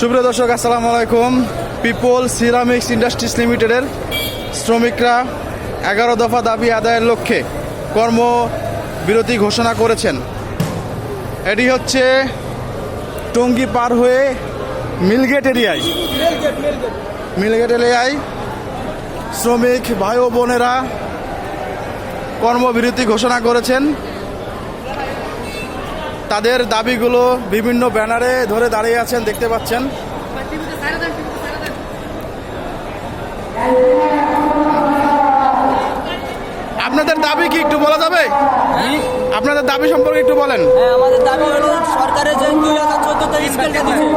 সুপ্রিয় দর্শক, আসসালামু আলাইকুম। পিপল সিরামিক্স ইন্ডাস্ট্রিজ লিমিটেডের শ্রমিকরা এগারো দফা দাবি আদায়ের লক্ষ্যে কর্মবিরতি ঘোষণা করেছেন। এটি হচ্ছে টঙ্গি পার হয়ে মিলগেট এরিয়ায়। মিলগেট এরিয়ায় শ্রমিক ভাই ও বোনেরা কর্মবিরতি ঘোষণা করেছেন। তাদের দাবিগুলো বিভিন্ন ব্যানারে ধরে দাঁড়িয়ে আছেন, দেখতে পাচ্ছেন। আপনাদের দাবি কি একটু বলা যাবে? আপনাদের দাবি সম্পর্কে একটু বলেন। হ্যাঁ আমাদের দাবি হলো সরকারের যে দুই হাজার চোদ্দোতে স্কেলটা দিচ্ছে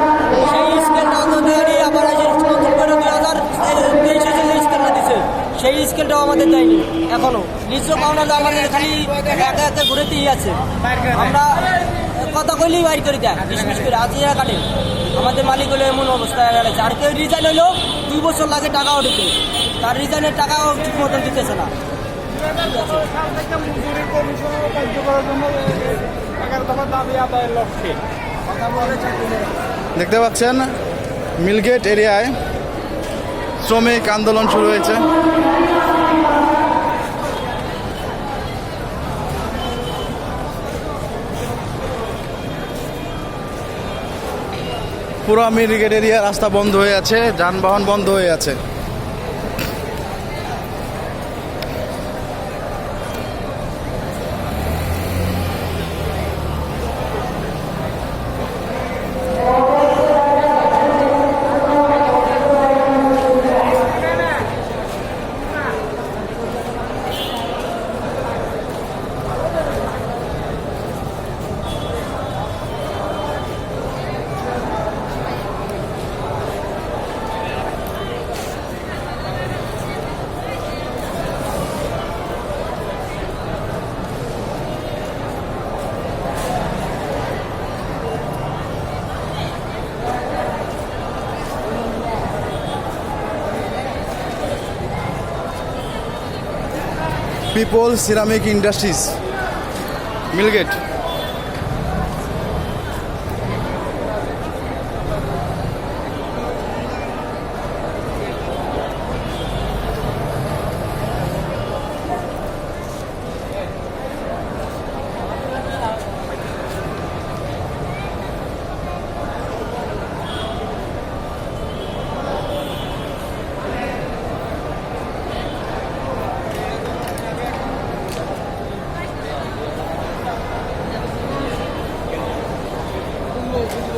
সেই স্কেলটা অন্তত আবার নতুন করে দুই হাজার তেইশে যে স্কেলটা দিচ্ছে সেই স্কেলটাও আমাদের দেয়নি, এখনও। নিজ পাওনা আমাদের খালি একা একা ঘুরেতেই আছে। আমরা কথা কইলেই বাইর করে দেয়। বিশ করে আজ কালে আমাদের মালিক হলো এমন অবস্থা হয়ে গেছে। আর কেউ রিজাইন হলো দুই বছর লাগে টাকা উঠেছে তার রিজাইনের টাকাও ঠিক মতন দিতেছে না। দেখতে পাচ্ছেন মিলগেট এরিয়ায় শ্রমিক আন্দোলন শুরু হয়েছে। পুরো মিরিগেট এরিয়া রাস্তা বন্ধ হয়ে আছে যানবাহন বন্ধ হয়ে আছে। People ceramic industries mill gate people.